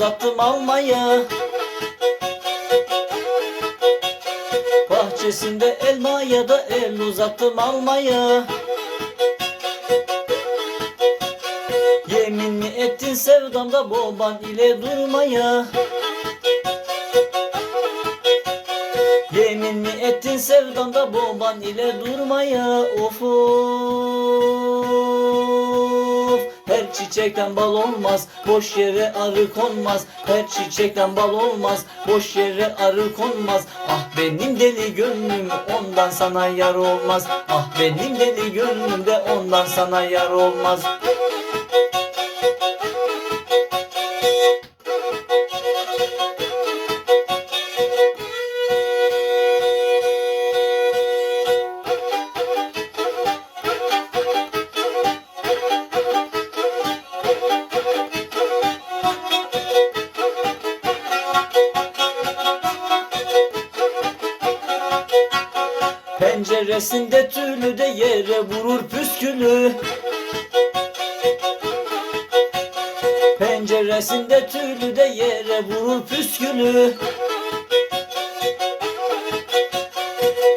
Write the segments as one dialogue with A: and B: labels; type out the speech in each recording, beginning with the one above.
A: uzattım almaya. Bahçesinde elmaya da el uzattım almaya. Yemin mi ettin sevdamda baban ile durmaya? Yemin mi ettin sevdamda baban ile durmaya? Of of Her çiçekten bal olmaz Boş yere arı konmaz. Her çiçekten bal olmaz Boş yere arı konmaz. Ah benim deli gönlüm Ondan sana yar olmaz. Ah benim deli gönlüm de Ondan sana yar olmaz Penceresinde tülü de yere vurur püskülü. Penceresinde tülü de yere vurur püskülü.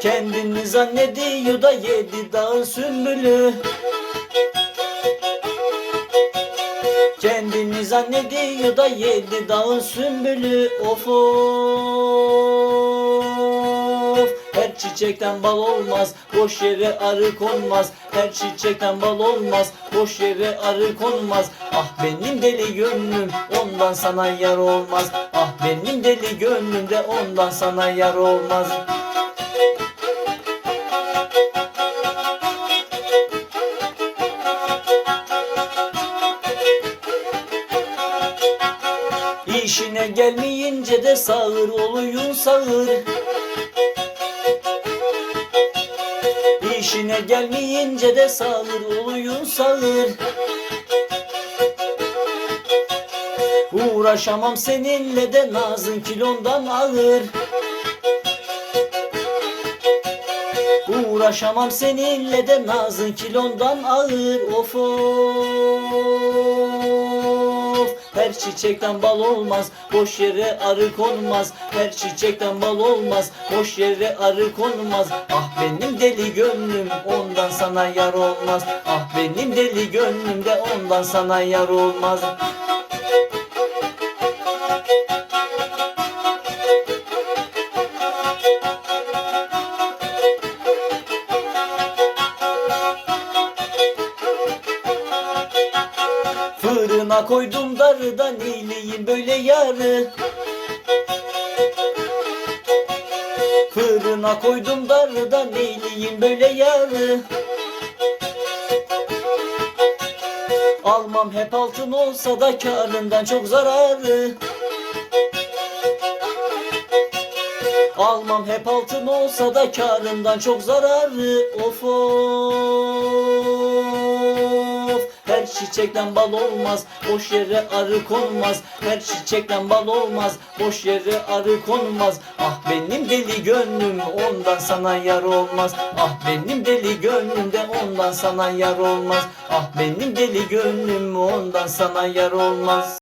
A: Kendini zannediyor da yedi dağın sümbülü. Kendini zannediyor da yedi dağın sümbülü. Of of çiçekten bal olmaz Boş yere arı konmaz. Her çiçekten bal olmaz Boş yere arı konmaz. Ah benim deli gönlüm Ondan sana yar olmaz. Ah benim deli gönlüm de Ondan sana yar olmaz. İşine gelmeyince de sağır oluyun sağır İşine gelmeyince de sağır oluyun sağır. Uğraşamam seninle de nazın kilondan ağır. Uğraşamam seninle de nazın kilondan ağır. Of of Her çiçekten bal olmaz Boş yere arı konmaz. Her çiçekten bal olmaz Boş yere arı konmaz. Ah benim deli gönlüm Ondan sana yar olmaz. Ah benim deli gönlüm de Ondan sana yar olmaz Fırına koydum darı da neyleyim böyle yarı. Fırına koydum darı da neyleyim böyle yarı. Almam hep altın olsa da karından çok zararı. Almam hep altın olsa da karından çok zararı. Of of Her çiçekten bal olmaz Boş yere arı konmaz. Her çiçekten bal olmaz Boş yere arı konmaz. Ah benim deli gönlüm Ondan sana yar olmaz. Ah benim deli gönlüm de Ondan sana yar olmaz. Ah benim deli gönlüm Ondan sana yar olmaz